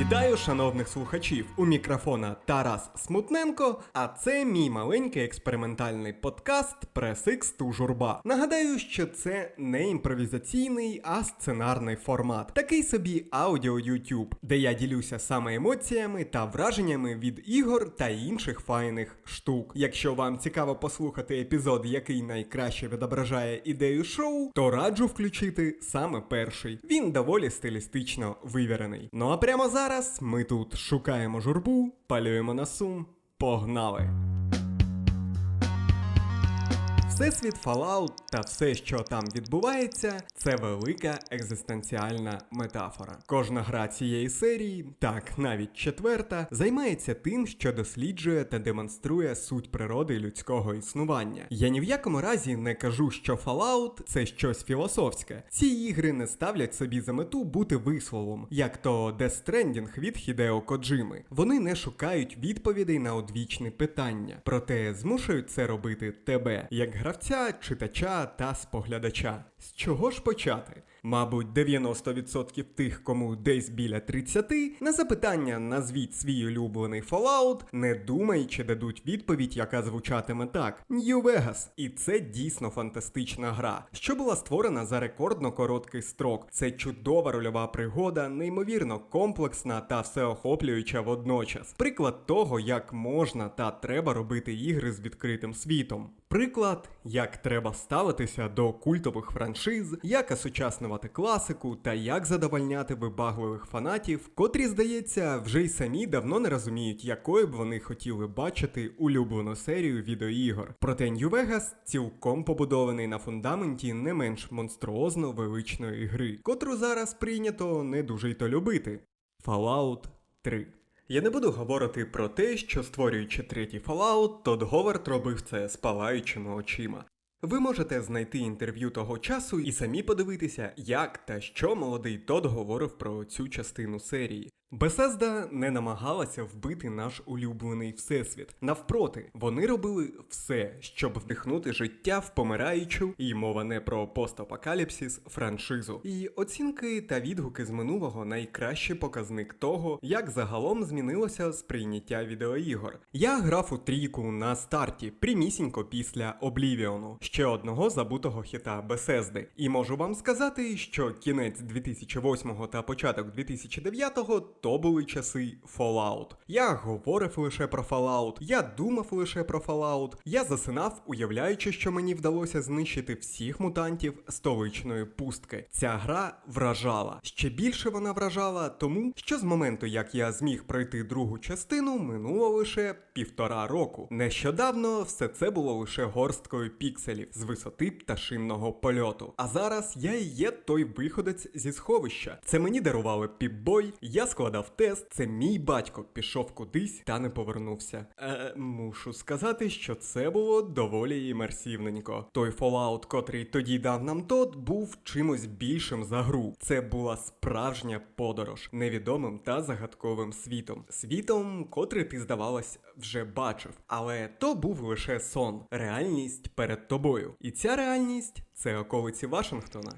Вітаю шановних слухачів! У мікрофона Тарас Смутненко, а це мій маленький експериментальний подкаст Прес X ту журба. Нагадаю, що це не імпровізаційний, а сценарний формат. Такий собі аудіо YouTube, де я ділюся саме емоціями та враженнями від ігор та інших файних штук. Якщо вам цікаво послухати епізод, який найкраще відображає ідею шоу, то раджу включити саме перший. Він доволі стилістично вивірений. Ну а прямо зараз ми тут шукаємо журбу, палюємо на сум. Погнали! Всесвіт Fallout та все, що там відбувається, це велика екзистенціальна метафора. Кожна гра цієї серії, так навіть четверта, займається тим, що досліджує та демонструє суть природи людського існування. Я ні в якому разі не кажу, що Fallout – це щось філософське. Ці ігри не ставлять собі за мету бути висловом, як то Death Stranding від Хідео Коджими. Вони не шукають відповідей на одвічне питання, проте змушують це робити тебе, як гравця, читача та споглядача. З чого ж почати? Мабуть, 90% тих, кому десь біля 30, на запитання назвіть свій улюблений Fallout, не думаючи дадуть відповідь, яка звучатиме так: New Vegas. І це дійсно фантастична гра, що була створена за рекордно короткий строк. Це чудова рольова пригода, неймовірно комплексна та всеохоплююча водночас. Приклад того, як можна та треба робити ігри з відкритим світом. Приклад, як треба ставитися до культових франшиз, як осучаснювати класику та як задовольняти вибагливих фанатів, котрі, здається, вже й самі давно не розуміють, якою б вони хотіли бачити улюблену серію відеоігор. Проте New Vegas цілком побудований на фундаменті не менш монструозно величної гри, котру зараз прийнято не дуже й то любити. Fallout 3. Я не буду говорити про те, що створюючи третій Fallout, Тодд Говард робив це з палаючими очима. Ви можете знайти інтерв'ю того часу і самі подивитися, як та що молодий Тод говорив про цю частину серії. Bethesda не намагалася вбити наш улюблений всесвіт. Навпроти, вони робили все, щоб вдихнути життя в помираючу, і мова не про постапокаліпсис франшизу. І оцінки та відгуки з минулого найкращий показник того, як загалом змінилося сприйняття відеоігор. Я грав у трійку на старті, прямісінько після Oblivion, ще одного забутого хіта Bethesda. І можу вам сказати, що кінець 2008 та початок 2009 то були часи Fallout. Я говорив лише про Fallout, я думав лише про Fallout, я засинав, уявляючи, що мені вдалося знищити всіх мутантів столичної пустки. Ця гра вражала. Ще більше вона вражала тому, що з моменту, як я зміг пройти другу частину, минуло лише півтора року. Нещодавно все це було лише горсткою пікселів з висоти пташинного польоту. А зараз я і є той виходець зі сховища. Це мені дарували піпбой, я складав тест, це мій батько пішов кудись та не повернувся. Е, мушу сказати, що це було доволі імерсивненько. Той Fallout, котрий тоді дав нам тот, був чимось більшим за гру. Це була справжня подорож невідомим та загадковим світом. Світом, котрий ти, здавалось, вже бачив. Але то був лише сон, реальність перед тобою. І ця реальність це околиці Вашингтона.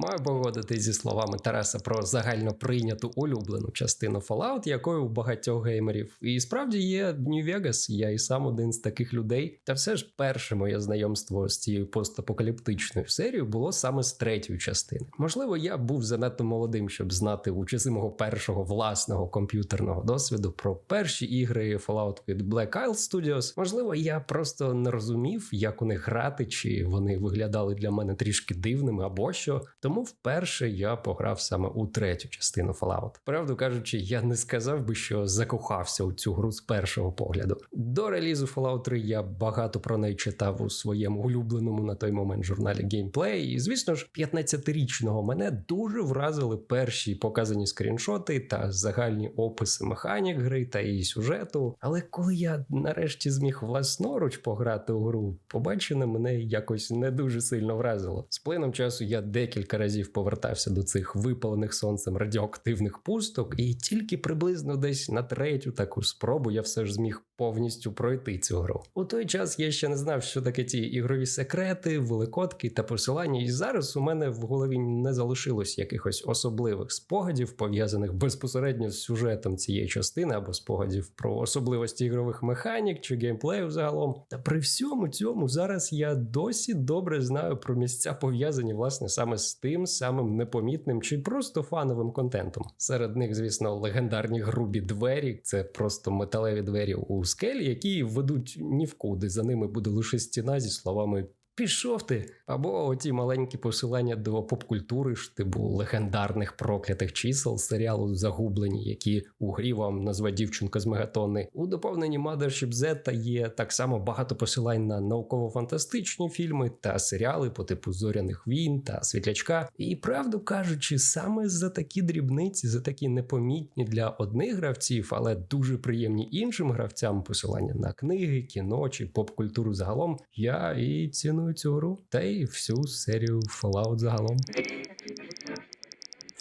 Маю погодитись зі словами Тараса про загально прийняту улюблену частину Fallout, якою у багатьох геймерів. І справді є New Vegas, я і сам один з таких людей. Та все ж перше моє знайомство з цією постапокаліптичною серією було саме з третьої частини. Можливо, я був занадто молодим, щоб знати у часи мого першого власного комп'ютерного досвіду про перші ігри Fallout від Black Isle Studios. Можливо, я просто не розумів, як у них грати, чи вони виглядали для мене трішки дивними або що. Тому вперше я пограв саме у третю частину Fallout. Правду кажучи, я не сказав би, що закохався у цю гру з першого погляду. До релізу Fallout 3 я багато про неї читав у своєму улюбленому на той момент журналі Gameplay. І звісно ж, 15-річного мене дуже вразили перші показані скріншоти та загальні описи механік гри та її сюжету. Але коли я нарешті зміг власноруч пограти у гру, побачене мене якось не дуже сильно вразило. З плином часу я декілька разів повертався до цих випалених сонцем радіоактивних пусток, і тільки приблизно десь на третю таку спробу я все ж зміг повністю пройти цю гру. У той час я ще не знав, що таке ті ігрові секрети, великодки та посилання, і зараз у мене в голові не залишилось якихось особливих спогадів, пов'язаних безпосередньо з сюжетом цієї частини, або спогадів про особливості ігрових механік чи геймплею загалом. Та при всьому цьому зараз я досі добре знаю про місця пов'язані власне саме з тим самим непомітним чи просто фановим контентом. Серед них, звісно, легендарні грубі двері, це просто металеві двері у скелі, які ведуть ні в куди. За ними буде лише стіна зі словами. Пішов ти, або оті маленькі посилання до поп-культури ж типу легендарних проклятих чисел серіалу Загублені, які у грі вам назве дівчинка з мегатонни. У доповненні Mothership Z є так само багато посилань на науково-фантастичні фільми та серіали по типу зоряних війн та світлячка. І правду кажучи, саме за такі дрібниці, за такі непомітні для одних гравців, але дуже приємні іншим гравцям посилання на книги, кіно чи поп-культуру загалом, я і ціную цю гру, та й всю серію Fallout загалом.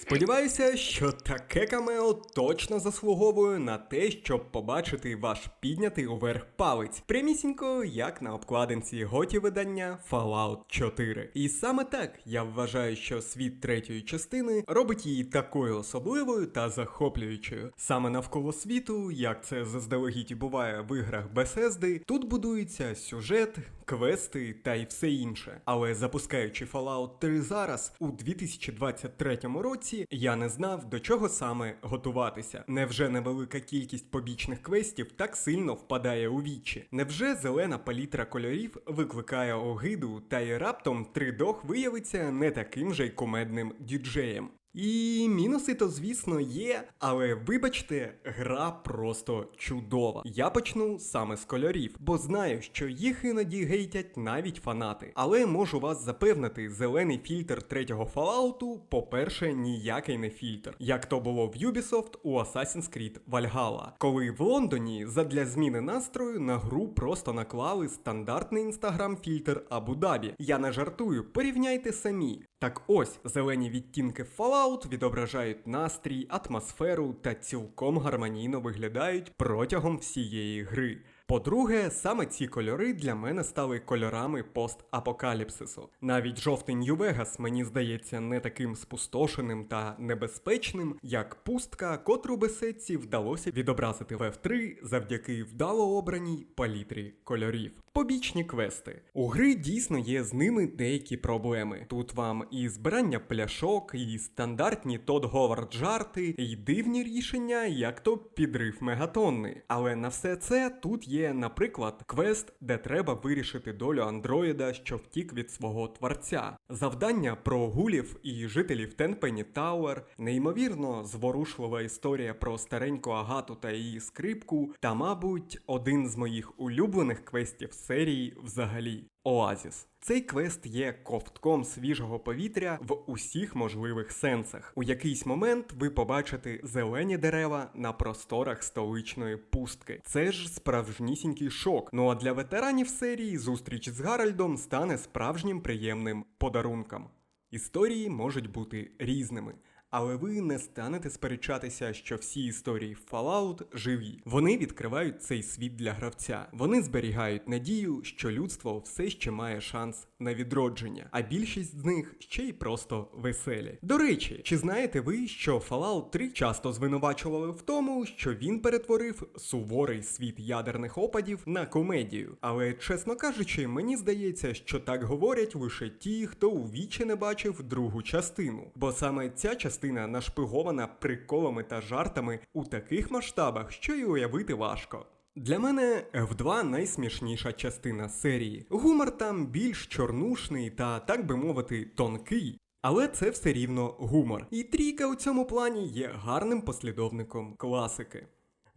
Сподіваюся, що таке камео точно заслуговує на те, щоб побачити ваш піднятий уверх палець, прямісінько, як на обкладинці готі видання Fallout 4. І саме так я вважаю, що світ третьої частини робить її такою особливою та захоплюючою. Саме навколо світу, як це заздалегідь буває в іграх Bethesda, тут будується сюжет, квести та й все інше. Але запускаючи Fallout 3 зараз, у 2023 році, я не знав, до чого саме готуватися. Невже невелика кількість побічних квестів так сильно впадає у вічі? Невже зелена палітра кольорів викликає огиду, та й раптом тридох виявиться не таким же й кумедним діджеєм? І мінуси то, звісно, є, але вибачте, гра просто чудова. Я почну саме з кольорів, бо знаю, що їх іноді гейтять навіть фанати. Але можу вас запевнити, зелений фільтр третього Fallout, по-перше, ніякий не фільтр, як то було в Ubisoft у Assassin's Creed Valhalla, коли в Лондоні задля зміни настрою на гру просто наклали стандартний інстаграм-фільтр Абу-Дабі. Я не жартую, порівняйте самі. Так ось зелені відтінки Fallout відображають настрій, атмосферу та цілком гармонійно виглядають протягом всієї гри. По-друге, саме ці кольори для мене стали кольорами постапокаліпсису. Навіть жовтий Нью-Вегас мені здається не таким спустошеним та небезпечним, як пустка, котру Бесетці вдалося відобразити в F3 завдяки вдало обраній палітрі кольорів. Побічні квести. У гри дійсно є з ними деякі проблеми. Тут вам і збирання пляшок, і стандартні Тодд Говард жарти, і дивні рішення, як то підрив мегатонни. Але на все це тут є, наприклад, квест, де треба вирішити долю андроїда, що втік від свого творця, завдання про гулів і жителів Тенпені Тауер, неймовірно зворушлива історія про стареньку Агату та її скрипку, та, мабуть, один з моїх улюблених квестів серії взагалі. Оазіс. Цей квест є ковтком свіжого повітря в усіх можливих сенсах. У якийсь момент ви побачите зелені дерева на просторах столичної пустки. Це ж справжнісінький шок. Ну а для ветеранів серії зустріч з Гаральдом стане справжнім приємним подарунком. Історії можуть бути різними. Але ви не станете сперечатися, що всі історії Fallout живі. Вони відкривають цей світ для гравця. Вони зберігають надію, що людство все ще має шанс на відродження, а більшість з них ще й просто веселі. До речі, чи знаєте ви, що Fallout 3 часто звинувачували в тому, що він перетворив суворий світ ядерних опадів на комедію? Але чесно кажучи, мені здається, що так говорять лише ті, хто у вічі не бачив другу частину, бо саме ця частина нашпигована приколами та жартами у таких масштабах, що й уявити важко. Для мене F2 найсмішніша частина серії. Гумор там більш чорнушний та, так би мовити, тонкий. Але це все рівно гумор. І трійка у цьому плані є гарним послідовником класики.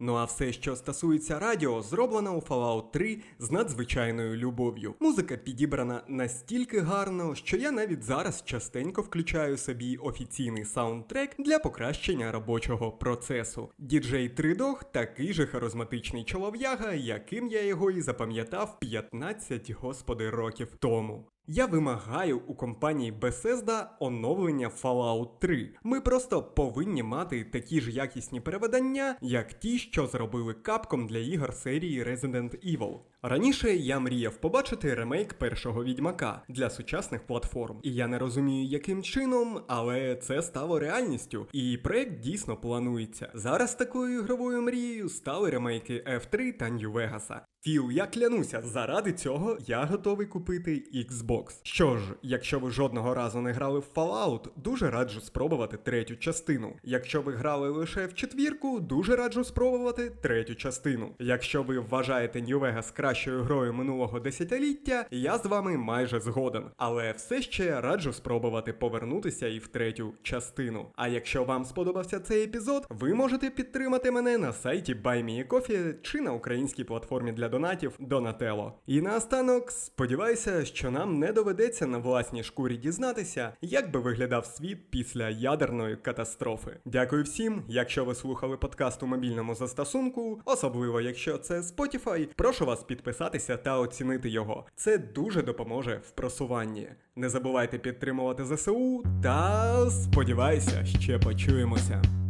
Ну а все, що стосується радіо, зроблено у Fallout 3 з надзвичайною любов'ю. Музика підібрана настільки гарно, що я навіть зараз частенько включаю собі офіційний саундтрек для покращення робочого процесу. Діджей Тридох такий же харизматичний чолов'яга, яким я його і запам'ятав 15 господи років тому. Я вимагаю у компанії Bethesda оновлення Fallout 3. Ми просто повинні мати такі ж якісні переведення, як ті, що зробили Capcom для ігор серії Resident Evil. Раніше я мріяв побачити ремейк першого відьмака для сучасних платформ, і я не розумію, яким чином, але це стало реальністю, і проект дійсно планується. Зараз такою ігровою мрією стали ремейки F3 та New Vegas. Філ, я клянуся, заради цього я готовий купити Xbox. Що ж, якщо ви жодного разу не грали в Fallout, дуже раджу спробувати третю частину. Якщо ви грали лише в четвірку, дуже раджу спробувати третю частину. Якщо ви вважаєте New Vegas кращою грою минулого десятиліття, я з вами майже згоден. Але все ще раджу спробувати повернутися і в третю частину. А якщо вам сподобався цей епізод, ви можете підтримати мене на сайті BuyMeACoffee чи на українській платформі для донатів Donatello. І наостанок, сподіваюся, що нам не доведеться на власній шкурі дізнатися, як би виглядав світ після ядерної катастрофи. Дякую всім, якщо ви слухали подкаст у мобільному застосунку, особливо якщо це Spotify, прошу вас підписатися та оцінити його. Це дуже допоможе в просуванні. Не забувайте підтримувати ЗСУ та сподіваюся, ще почуємося.